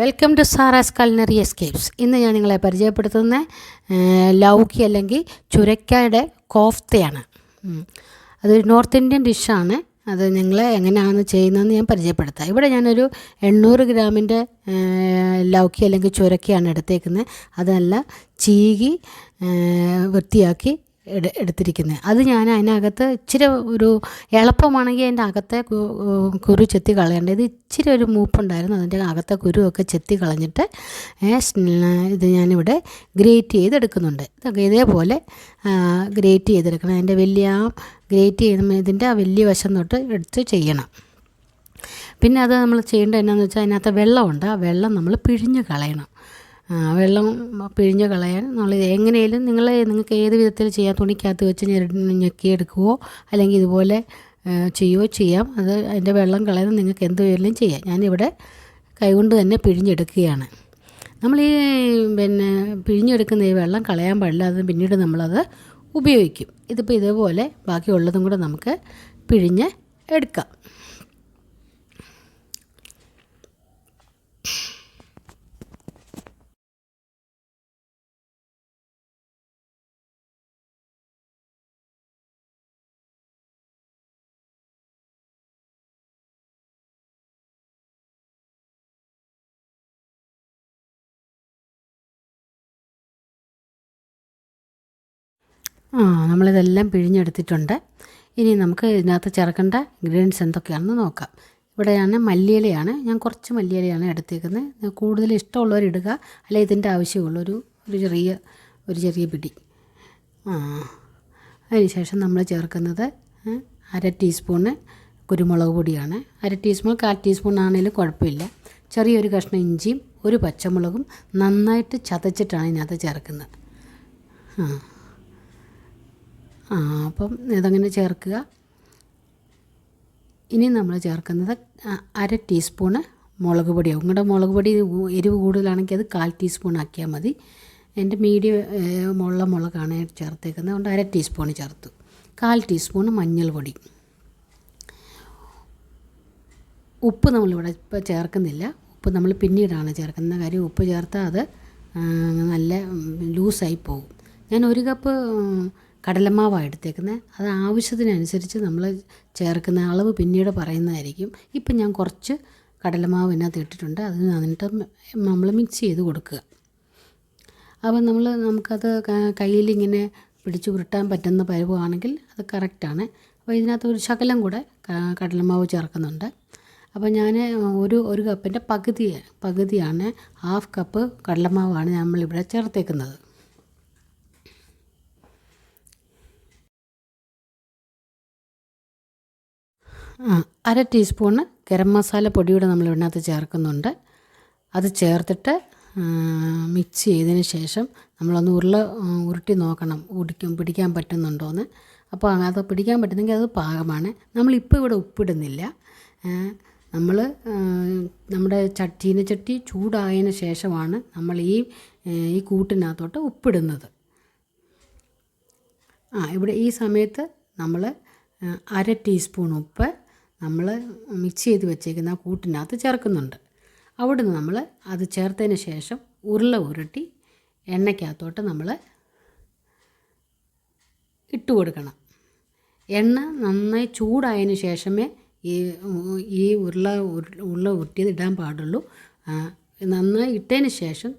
Welcome to Sara's culinary escapes ഇന്ന് ഞാൻ നിങ്ങളെ പരിചയപ്പെടുത്തുന്ന ലൗക്കി അല്ലെങ്കിൽ ചുരക്കയുടെ കോഫ്തയാണ്. അത് അതൊരു നോർത്ത് ഇന്ത്യൻ ഡിഷാണ്. അത് നിങ്ങൾ എങ്ങനെയാണ് ചെയ്യുന്നതെന്ന് ഞാൻ പരിചയപ്പെടുത്താം. ഇവിടെ ഞാനൊരു എണ്ണൂറ് ഗ്രാമിന്റെ ലൗക്കി അല്ലെങ്കിൽ ചുരക്കയാണ് എടുത്തേക്കുന്നത്. അതെല്ലാം ചീകി വൃത്തിയാക്കി എടുത്തിരിക്കുന്നത് അത് ഞാൻ അതിനകത്ത് ഇച്ചിരി ഒരു എളുപ്പമാണെങ്കിൽ അതിന്റെ അകത്തെ കുരു ചെത്തി കളയേണ്ടത് ഇത് ഇച്ചിരി ഒരു മൂപ്പുണ്ടായിരുന്നു. അതിന്റെ അകത്തെ കുരുവൊക്കെ ചെത്തി കളഞ്ഞിട്ട് ഇത് ഞാനിവിടെ ഗ്രേറ്റ് ചെയ്തെടുക്കുന്നുണ്ട്. ഇതൊക്കെ ഇതേപോലെ ഗ്രേറ്റ് ചെയ്തെടുക്കണം. അതിന്റെ വലിയ ഗ്രേറ്റ് ചെയ്യുന്ന ഇതിന്റെ ആ വലിയ വശം തൊട്ട് എടുത്ത് ചെയ്യണം. പിന്നെ അത് നമ്മൾ ചെയ്യേണ്ടത് എന്നാന്ന് വെച്ചാൽ അതിനകത്ത് വെള്ളമുണ്ട്. ആ വെള്ളം നമ്മൾ പിഴിഞ്ഞ് കളയണം. വെള്ളം പിഴിഞ്ഞ് കളയാൻ നമ്മൾ എങ്ങനെയും നിങ്ങൾ നിങ്ങൾക്ക് ഏത് വിധത്തിൽ ചെയ്യാം? തുണിക്കകത്ത് വെച്ച് ഞെരടി ഞെക്കിയെടുക്കുവോ അല്ലെങ്കിൽ ഇതുപോലെ ചെയ്യുവോ ചെയ്യാം. അത് അതിന്റെ വെള്ളം കളയാൻ നിങ്ങൾക്ക് എന്ത് വേണമെങ്കിലും ചെയ്യാം. ഞാനിവിടെ കൈകൊണ്ട് തന്നെ പിഴിഞ്ഞെടുക്കുകയാണ്. നമ്മൾ ഈ പിന്നെ പിഴിഞ്ഞെടുക്കുന്ന ഈ വെള്ളം കളയാൻ പാടില്ല. അത് പിന്നീട് നമ്മളത് ഉപയോഗിക്കും. ഇതിപ്പോൾ ഇതേപോലെ ബാക്കിയുള്ളതും കൂടെ നമുക്ക് പിഴിഞ്ഞ് എടുക്കാം. ആ നമ്മളിതെല്ലാം പിഴിഞ്ഞെടുത്തിട്ടുണ്ട്. ഇനി നമുക്ക് ഇതിനകത്ത് ചേർക്കേണ്ട ഇൻഗ്രീഡിയൻസ് എന്തൊക്കെയാണെന്ന് നോക്കാം. ഇവിടെയാണ് മല്ലിയിലയാണ് ഞാൻ കുറച്ച് മല്ലിയിലയാണ് എടുത്തേക്കുന്നത്. കൂടുതൽ ഇഷ്ടമുള്ളവർ ഇടുക അല്ലെ ഇതിന്റെ ആവശ്യമുള്ളൊരു ഒരു ചെറിയ ഒരു ചെറിയ പിടി. ആ അതിനുശേഷം നമ്മൾ ചേർക്കുന്നത് അര ടീസ്പൂണ് കുരുമുളക് പൊടിയാണ്. അര ടീസ്പൂൺ കാൽ ടീസ്പൂൺ ആണെങ്കിലും കുഴപ്പമില്ല. ചെറിയൊരു കഷ്ണം ഇഞ്ചിയും ഒരു പച്ചമുളകും നന്നായിട്ട് ചതച്ചിട്ടാണ് ഇതിനകത്ത് ചേർക്കുന്നത്. ആ. അപ്പം ഇതങ്ങനെ ചേർക്കുക. ഇനി നമ്മൾ ചേർക്കുന്നത് അര ടീസ്പൂണ് മുളക് പൊടിയാവും നിങ്ങളുടെ മുളക് പൊടി എരിവ് കൂടുതലാണെങ്കിൽ അത് കാൽ ടീസ്പൂൺ ആക്കിയാൽ മതി. എന്റെ മീഡിയം മുള്ള മുളകാണ് ചേർത്തേക്കുന്നത്. അതുകൊണ്ട് അര ടീസ്പൂൺ ചേർത്തു. കാൽ ടീസ്പൂൺ മഞ്ഞൾപ്പൊടി ഉപ്പ് നമ്മളിവിടെ ഇപ്പോൾ ചേർക്കുന്നില്ല. ഉപ്പ് നമ്മൾ പിന്നീടാണ് ചേർക്കുന്ന കാര്യം. ഉപ്പ് ചേർത്താൽ അത് നല്ല ലൂസായി പോകും ഞാൻ ഒരു കപ്പ് കടലമാവാണ് എടുത്തേക്കുന്നത് അത് ആവശ്യത്തിനനുസരിച്ച് നമ്മൾ ചേർക്കുന്ന അളവ് പിന്നീട് പറയുന്നതായിരിക്കും. ഇപ്പം ഞാൻ കുറച്ച് കടലമാവ് ഇതിനകത്ത് ഇട്ടിട്ടുണ്ട്. അത് എന്നിട്ട് നമ്മൾ മിക്സ് ചെയ്ത് കൊടുക്കുക. അപ്പം നമ്മൾ നമുക്കത് കയ്യിലിങ്ങനെ പിടിച്ച് ഉരുട്ടാൻ പറ്റുന്ന പരുവമാണെങ്കിൽ അത് കറക്റ്റാണ്. അപ്പോൾ ഇതിനകത്ത് ഒരു ശകലം കൂടെ കടലമാവ് ചേർക്കുന്നുണ്ട്. അപ്പോൾ ഞാൻ ഒരു ഒരു കപ്പിന്റെ പകുതി പകുതിയാണ് ഹാഫ് കപ്പ് കടലമാവാണ് നമ്മളിവിടെ ചേർത്തേക്കുന്നത്. അര ടീസ്പൂണ് ഗരം മസാല പൊടിയുടെ നമ്മൾ ഇതിനകത്ത് ചേർക്കുന്നുണ്ട്. അത് ചേർത്തിട്ട് മിക്സ് ചെയ്തതിന് ശേഷം നമ്മളൊന്ന് ഉരുള ഉരുട്ടി നോക്കണം. ഉടിക്കും പിടിക്കാൻ പറ്റുന്നുണ്ടോയെന്ന് അപ്പോൾ അത് പിടിക്കാൻ പറ്റുന്നെങ്കിൽ അത് പാകമാണ്. നമ്മളിപ്പോൾ ഇവിടെ ഉപ്പിടുന്നില്ല. നമ്മൾ നമ്മുടെ ചട്ടീനെ ചട്ടി ചൂടായതിന് ശേഷമാണ് നമ്മൾ ഈ ഈ കൂട്ടിനകത്തോട്ട് ഉപ്പിടുന്നത്. ആ ഇവിടെ ഈ സമയത്ത് നമ്മൾ അര ടീസ്പൂൺ ഉപ്പ് നമ്മൾ മിക്സ് ചെയ്ത് വെച്ചേക്കുന്ന ആ കൂട്ടിനകത്ത് ചേർക്കുന്നുണ്ട്. അവിടുന്ന് നമ്മൾ അത് ചേർത്തതിന് ശേഷം ഉരുള ഉരുട്ടി എണ്ണയ്ക്കകത്തോട്ട് നമ്മൾ ഇട്ട് കൊടുക്കണം. എണ്ണ നന്നായി ചൂടായതിന് ശേഷമേ ഈ ഈ ഉരുള ഉരുള ഉരുട്ടിയത് ഇടാൻ പാടുള്ളൂ. നന്നായി ഇട്ടതിന് ശേഷം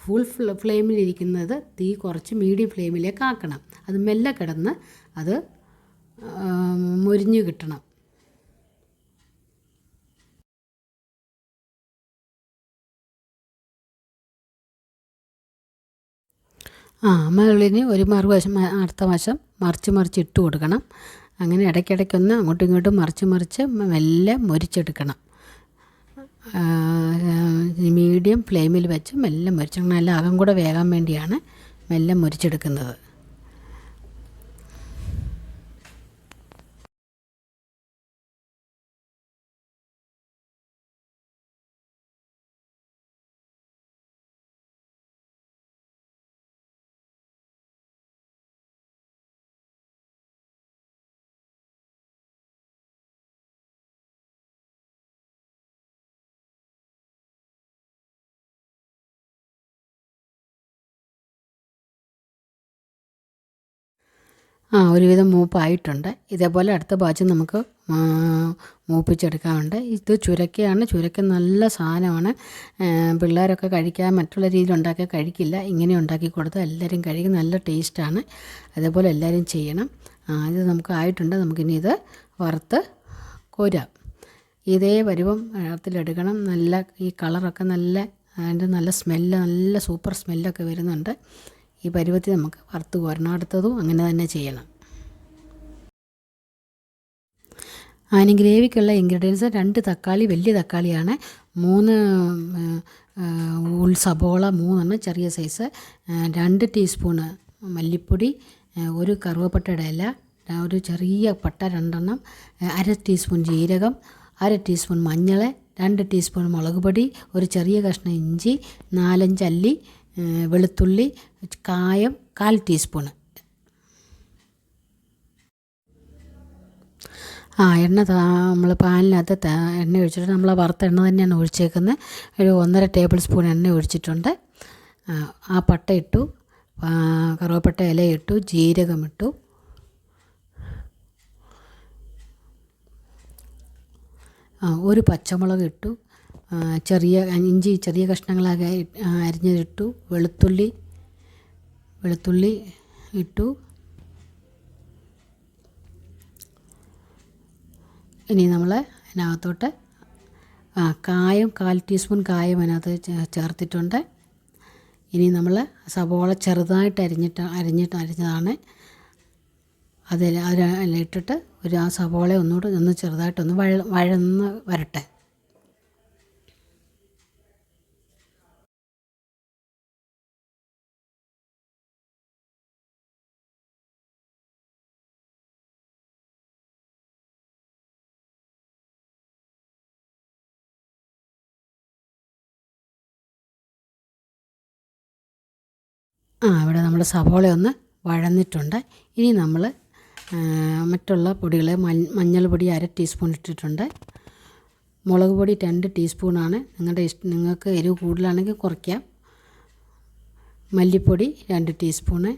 ഫുൾ ഫ്ല ഫ്ലെയിമിലിരിക്കുന്നത് തീ കുറച്ച് മീഡിയം ഫ്ലെയിമിലേക്ക് ആക്കണം. അത് മെല്ലെ കിടന്ന് അത് മുരിഞ്ഞ് കിട്ടണം. ആ മുകളിന് ഒരു മറുവശം അടുത്ത വശം മറിച്ച് മറിച്ച് ഇട്ട് കൊടുക്കണം. അങ്ങനെ ഇടയ്ക്കിടയ്ക്കൊന്ന് അങ്ങോട്ടും ഇങ്ങോട്ടും മറിച്ച് മറിച്ച് മെല്ലെ മുരിച്ചെടുക്കണം. മീഡിയം ഫ്ലെയിമിൽ വെച്ച് മെല്ലെ മുരിച്ചെടുക്കണം. എല്ലാം അകം കൂടെ വേകാൻ വേണ്ടിയാണ് മെല്ലെ മൊരിച്ചെടുക്കുന്നത്. ആ ഒരുവിധം മൂപ്പായിട്ടുണ്ട്. ഇതേപോലെ അടുത്ത ബാച്ച് നമുക്ക് മൂപ്പിച്ചെടുക്കാറുണ്ട് ഇത് ചുരക്കയാണ്. ചുരക്ക നല്ല സാധനമാണ്. പിള്ളേരൊക്കെ കഴിക്കാൻ മറ്റുള്ള രീതിയിൽ ഉണ്ടാക്കി കഴിക്കില്ല. ഇങ്ങനെ ഉണ്ടാക്കി കൊടുത്താൽ എല്ലാവരും കഴിക്കും. നല്ല ടേസ്റ്റാണ്. അതേപോലെ എല്ലാവരും ചെയ്യണം. ഇത് നമുക്ക് ആയിട്ടുണ്ട്. നമുക്കിനി ഇത് വറുത്ത് കോരാം. ഇതേ വരുവം വെള്ളത്തിലെടുക്കണം നല്ല ഈ കളറൊക്കെ നല്ല അതിന്റെ നല്ല സ്മെല്ല് നല്ല സൂപ്പർ സ്മെല്ലൊക്കെ വരുന്നുണ്ട്. ഈ പരുവത്തിൽ നമുക്ക് വറുത്ത് കോരണം അടുത്തതും അങ്ങനെ തന്നെ ചെയ്യണം. അതിന് ഗ്രേവിക്കുള്ള ഇൻഗ്രീഡിയൻസ് രണ്ട് തക്കാളി വലിയ തക്കാളിയാണ്. മൂന്ന് ഉൾ സബോള മൂന്നെണ്ണം ചെറിയ സൈസ് രണ്ട് ടീസ്പൂണ് മല്ലിപ്പൊടി ഒരു കറുവപ്പട്ടയുടെ ഇല ഒരു ചെറിയ പട്ട രണ്ടെണ്ണം അര ടീസ്പൂൺ ജീരകം അര ടീസ്പൂൺ മഞ്ഞൾ രണ്ട് ടീസ്പൂൺ മുളക് പൊടി ഒരു ചെറിയ കഷ്ണം ഇഞ്ചി നാലഞ്ച് അല്ലി വെളുത്തുള്ളി കായം കാൽ ടീസ്പൂണ് ആ എണ്ണ നമ്മൾ പാനിനകത്ത് എണ്ണ ഒഴിച്ചിട്ട് നമ്മൾ വറുത്ത എണ്ണ തന്നെയാണ് ഒഴിച്ചേക്കുന്നത് ഒരു ഒന്നര ടേബിൾ സ്പൂൺ എണ്ണ ഒഴിച്ചിട്ടുണ്ട്. ആ, പട്ട ഇട്ടു. കറുവപ്പട്ട ഇല ഇട്ടു. ഒരു പച്ചമുളക് ഇട്ടു. ചെറിയ ഇഞ്ചി ചെറിയ കഷ്ണങ്ങളാക്കി അരിഞ്ഞിട്ടു വെളുത്തുള്ളി വെളുത്തുള്ളി ഇട്ടു. ഇനി നമ്മൾ അതിനകത്തോട്ട് ആ കായം കാൽ ടീസ്പൂൺ കായം അതിനകത്ത് ചേർത്തിട്ടുണ്ട്. ഇനി നമ്മൾ സവോള ചെറുതായിട്ട് അരിഞ്ഞിട്ട് അരിഞ്ഞിട്ട് അരിഞ്ഞതാണ്. അതിൽ അതിലിട്ടിട്ട് ഒരു ആ സവോള ഒന്നുകൂടെ ഒന്ന് ചെറുതായിട്ടൊന്ന് വഴ വഴന്ന് വരട്ടെ. ആ ഇവിടെ നമ്മൾ സവോള ഒന്ന് വഴന്നിട്ടുണ്ട്. ഇനി നമ്മൾ മറ്റുള്ള പൊടികൾ മഞ്ഞൾ പൊടി അര ടീസ്പൂൺ ഇട്ടിട്ടുണ്ട്. മുളക് പൊടി രണ്ട് ടീസ്പൂണാണ്. നിങ്ങളുടെ ഇഷ്ട നിങ്ങൾക്ക് എരിവ് കൂടുതലാണെങ്കിൽ കുറയ്ക്കാം. മല്ലിപ്പൊടി രണ്ട് ടീസ്പൂണ്.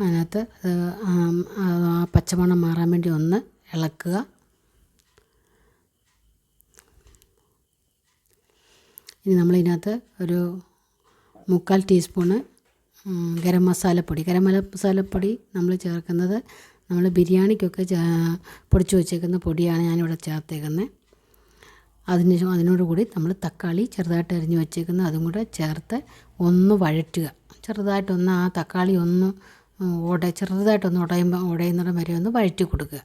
അതിനകത്ത് പച്ചമണം മാറാൻ വേണ്ടി ഒന്ന് ഇളക്കുക. ഇനി നമ്മളിതിനകത്ത് ഒരു മുക്കാൽ ടീസ്പൂണ് ഗരം മസാലപ്പൊടി. ഗരം മസാലപ്പൊടി നമ്മൾ ചേർക്കുന്നത് നമ്മൾ ബിരിയാണിക്കൊക്കെ പൊടിച്ച് വെച്ചേക്കുന്ന പൊടിയാണ് ഞാനിവിടെ ചേർത്തേക്കുന്നത് അതിന് അതിനോടുകൂടി അതിനോട് കൂടി നമ്മൾ തക്കാളി ചെറുതായിട്ട് അരിഞ്ഞ് വെച്ചേക്കുന്ന. അതും കൂടെ ചേർത്ത് ഒന്ന് വഴറ്റുക. ചെറുതായിട്ടൊന്ന് ആ തക്കാളി ഒന്ന് ഉട ചെറുതായിട്ടൊന്ന് ഉടയുമ്പോൾ ഉടയുന്നിടം വരെ ഒന്ന് വഴറ്റി കൊടുക്കുക.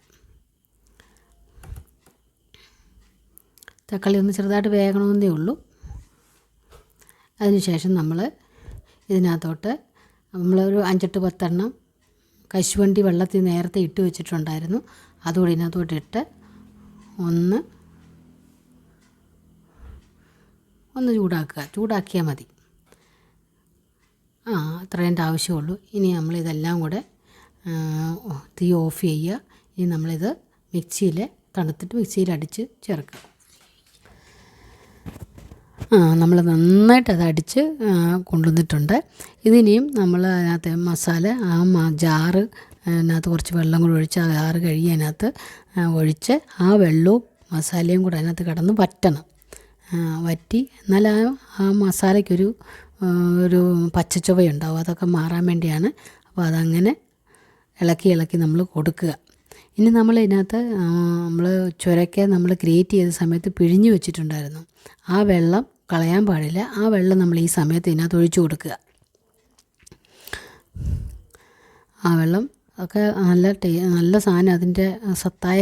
തക്കാളി ഒന്ന് ചെറുതായിട്ട് വേകണമെന്നേ ഉള്ളൂ. അതിനുശേഷം നമ്മൾ ഇതിനകത്തോട്ട് നമ്മളൊരു അഞ്ചെട്ട് പത്തെണ്ണം കശുവണ്ടി വെള്ളത്തിൽ നേരത്തെ ഇട്ട് വെച്ചിട്ടുണ്ടായിരുന്നു. അതുകൂടി ഇതിനകത്തോട്ട് ഇട്ട് ഒന്ന് ഒന്ന് ചൂടാക്കുക. ചൂടാക്കിയാൽ മതി. ആ അത്രേന്റെ ആവശ്യമുള്ളൂ. ഇനി നമ്മളിതെല്ലാം കൂടെ ആ, തീ ഓഫ് ചെയ്യുക. ഇനി നമ്മളിത് മിക്സിയിൽ തണുത്തിട്ട് മിക്സിയിൽ അടിച്ച് ചേർക്കുക. നമ്മൾ നന്നായിട്ട് അത് അടിച്ച് കൊണ്ടുവന്നിട്ടുണ്ട്. ഇതിനിയും നമ്മൾ അതിനകത്ത് മസാല ആ ജാറ് അതിനകത്ത് കുറച്ച് വെള്ളം കൂടി ഒഴിച്ച് ആ ജാറ് കഴുകി അതിനകത്ത് ഒഴിച്ച് ആ വെള്ളവും മസാലയും കൂടെ അതിനകത്ത് കിടന്ന് വറ്റണം. വറ്റി എന്നാൽ ആ മസാലയ്ക്കൊരു ഒരു പച്ചച്ചുവയുണ്ടാവും. അതൊക്കെ മാറാൻ വേണ്ടിയാണ് അപ്പോൾ അതങ്ങനെ ഇളക്കി ഇളക്കി നമ്മൾ കൊടുക്കുക. ഇനി നമ്മൾ ഇതിനകത്ത് നമ്മൾ ചുരക്ക നമ്മൾ ഗ്രേറ്റ് ചെയ്ത സമയത്ത് പിഴിഞ്ഞ് വെച്ചിട്ടുണ്ടായിരുന്നു. ആ വെള്ളം കളയാൻ പാടില്ല. ആ വെള്ളം നമ്മൾ ഈ സമയത്ത് ഇതിനകത്ത് ഒഴിച്ചു കൊടുക്കുക. ആ വെള്ളം ഒക്കെ നല്ല ടേ നല്ല സാധനം അതിന്റെ സത്തായ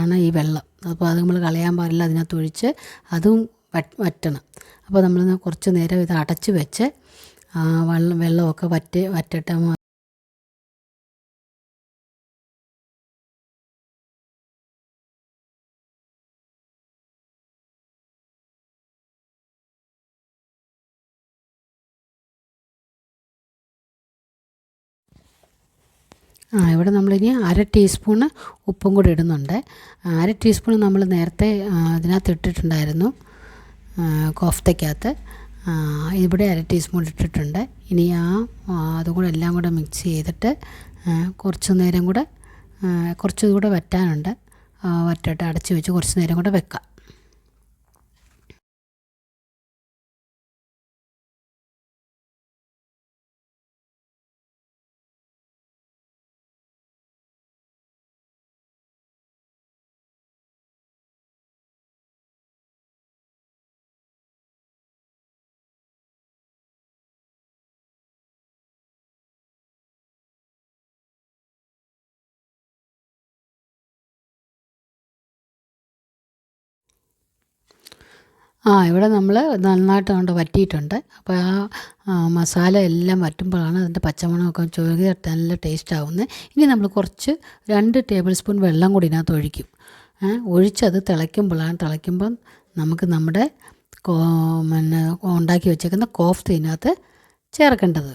ആണ് ഈ വെള്ളം. അപ്പോൾ അത് നമ്മൾ കളയാൻ പാടില്ല അതിനകത്ത് ഒഴിച്ച് അതും വറ്റ് വറ്റണം. അപ്പോൾ നമ്മൾ കുറച്ച് നേരം ഇത് അടച്ച് വെച്ച് വെള്ളമൊക്കെ വറ്റി വറ്റട്ടെ ആ ഇവിടെ നമ്മളിനി അര ടീസ്പൂണ് ഉപ്പും കൂടി ഇടുന്നുണ്ട്. അര ടീസ്പൂൺ നമ്മൾ നേരത്തെ അതിനകത്ത് ഇട്ടിട്ടുണ്ടായിരുന്നു കോഫ്തയ്ക്കകത്ത്. ഇവിടെ അര ടീസ്പൂൺ ഇട്ടിട്ടുണ്ട്. ഇനി ആ അതുകൂടെ അതും എല്ലാം കൂടെ മിക്സ് ചെയ്തിട്ട് കുറച്ച് നേരം കൂടെ കുറച്ചുകൂടെ കുറച്ചും കൂടെ വറ്റാനുണ്ട്. വറ്റട്ട് അടച്ച് വെച്ച് കുറച്ച് നേരം കൂടെ വെക്കാം. ആ ഇവിടെ നമ്മൾ നന്നായിട്ട് കൊണ്ട് വറ്റിയിട്ടുണ്ട്. അപ്പോൾ ആ മസാല എല്ലാം വറ്റുമ്പോഴാണ് അതിന്റെ പച്ചമണമൊക്കെ ചുരുങ്ങി നല്ല ടേസ്റ്റ് ആവുന്നത് ഇനി നമ്മൾ കുറച്ച് രണ്ട് ടേബിൾ സ്പൂൺ വെള്ളം കൂടി ഇതിനകത്ത് ഒഴിക്കും. ഒഴിച്ചത് തിളയ്ക്കുമ്പോഴാണ്. തിളയ്ക്കുമ്പം നമുക്ക് നമ്മുടെ പിന്നെ ഉണ്ടാക്കി വെച്ചേക്കുന്ന കോഫ്ത ഇതിനകത്ത് ചേർക്കേണ്ടത്.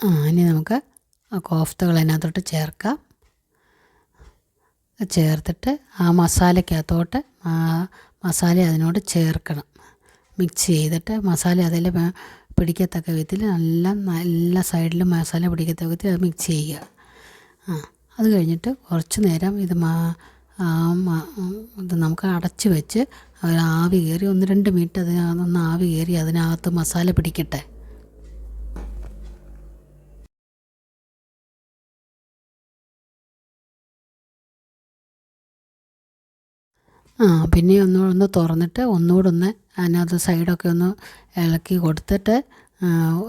ആ ഇനി നമുക്ക് ആ കോഫ്തകൾ അതിനകത്തോട്ട് ചേർക്കാം. ചേർത്തിട്ട് ആ മസാലയ്ക്കകത്തോട്ട് മസാല അതിനോട് ചേർക്കണം. മിക്സ് ചെയ്തിട്ട് മസാല അതിൽ പിടിക്കത്തക്ക വിധത്തിൽ നല്ല നല്ല സൈഡിലും മസാല പിടിക്കത്തക്ക വിധത്തിൽ അത് മിക്സ് ചെയ്യുക. ആ അത് കഴിഞ്ഞിട്ട് കുറച്ച് നേരം ഇത് മാ ഇത് നമുക്ക് അടച്ച് വെച്ച് ആവി കയറി ഒന്ന് രണ്ട് മിനിറ്റ് അതിനകത്തൊന്ന് ആവി കയറി അതിനകത്ത് മസാല പിടിക്കട്ടെ. ആ പിന്നെ ഒന്ന് ഒന്ന് തുറന്നിട്ട് ഒന്നുകൂടെ ഒന്ന് അതിനകത്ത് സൈഡൊക്കെ ഒന്ന് ഇളക്കി കൊടുത്തിട്ട്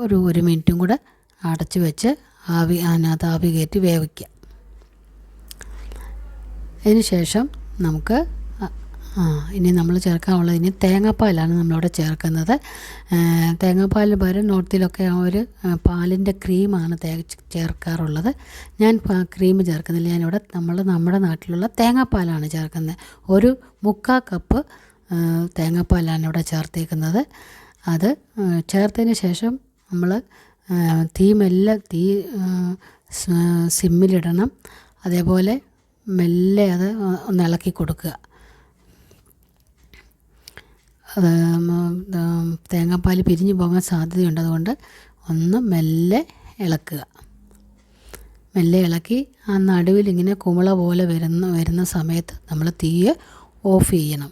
ഒരു ഒരു മിനിറ്റും കൂടെ അടച്ച് വെച്ച് ആവി അതിനകത്ത് ആവി കയറ്റി വേവിക്കുക. അതിന് ശേഷം നമുക്ക് ആ ഇനി നമ്മൾ ചേർക്കാനുള്ളത് ഇനി തേങ്ങാപ്പാലാണ് നമ്മളിവിടെ ചേർക്കുന്നത്. ആ, തേങ്ങാപ്പാലിന് പകരം നോർത്തിലൊക്കെ ഒരു പാലിന്റെ ക്രീമാണ് തേ ചേർക്കാറുള്ളത്. ഞാൻ ക്രീം ചേർക്കുന്നില്ല. ഞാനിവിടെ നമ്മൾ നമ്മുടെ നാട്ടിലുള്ള തേങ്ങാപ്പാലാണ് ചേർക്കുന്നത്. ഒരു മുക്കാൽ കപ്പ് തേങ്ങാപ്പാലാണ് ഇവിടെ ചേർത്തേക്കുന്നത്. അത് ആ, ചേർത്തതിന് ശേഷം നമ്മൾ തീ മെല്ലെ തീ ആ, സിമ്മിലിടണം. അതേപോലെ മെല്ലെ അത് ഒന്ന് ഇളക്കി കൊടുക്കുക. തേങ്ങാപ്പാൽ പിരിഞ്ഞു പോകാൻ സാധ്യതയുണ്ട്. അതുകൊണ്ട് ഒന്ന് മെല്ലെ ഇളക്കുക. മെല്ലെ ഇളക്കി ആ നടുവിൽ ഇങ്ങനെ കുമിള പോലെ വരുന്ന വരുന്ന സമയത്ത് നമ്മൾ തീ ഓഫ് ചെയ്യണം.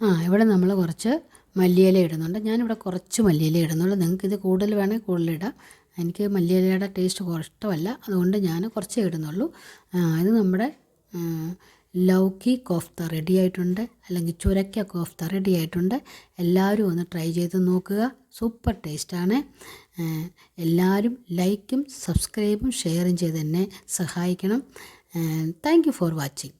ആ ഇവിടെ നമ്മൾ കുറച്ച് മല്ലിയില ഇടുന്നുണ്ട്. ഞാനിവിടെ കുറച്ച് മല്ലിയില ഇടുന്നുള്ളൂ. നിങ്ങൾക്ക് ഇത് കൂടുതൽ വേണമെങ്കിൽ കൂടുതൽ ഇടാം. എനിക്ക് മല്ലിയിലയുടെ ടേസ്റ്റ് ഇഷ്ടമല്ല. അതുകൊണ്ട് ഞാൻ കുറച്ച് ഇടുന്നുള്ളൂ. ഇത് നമ്മുടെ ലൗക്കി കോഫ്ത റെഡി ആയിട്ടുണ്ട്. അല്ലെങ്കിൽ ചുരക്ക കോഫ്ത റെഡി ആയിട്ടുണ്ട്. എല്ലാവരും ഒന്ന് ട്രൈ ചെയ്ത് നോക്കുക. സൂപ്പർ ടേസ്റ്റാണ് എല്ലാവരും ലൈക്കും സബ്സ്ക്രൈബും ഷെയറും ചെയ്ത് എന്നെ സഹായിക്കണം. Thank for watching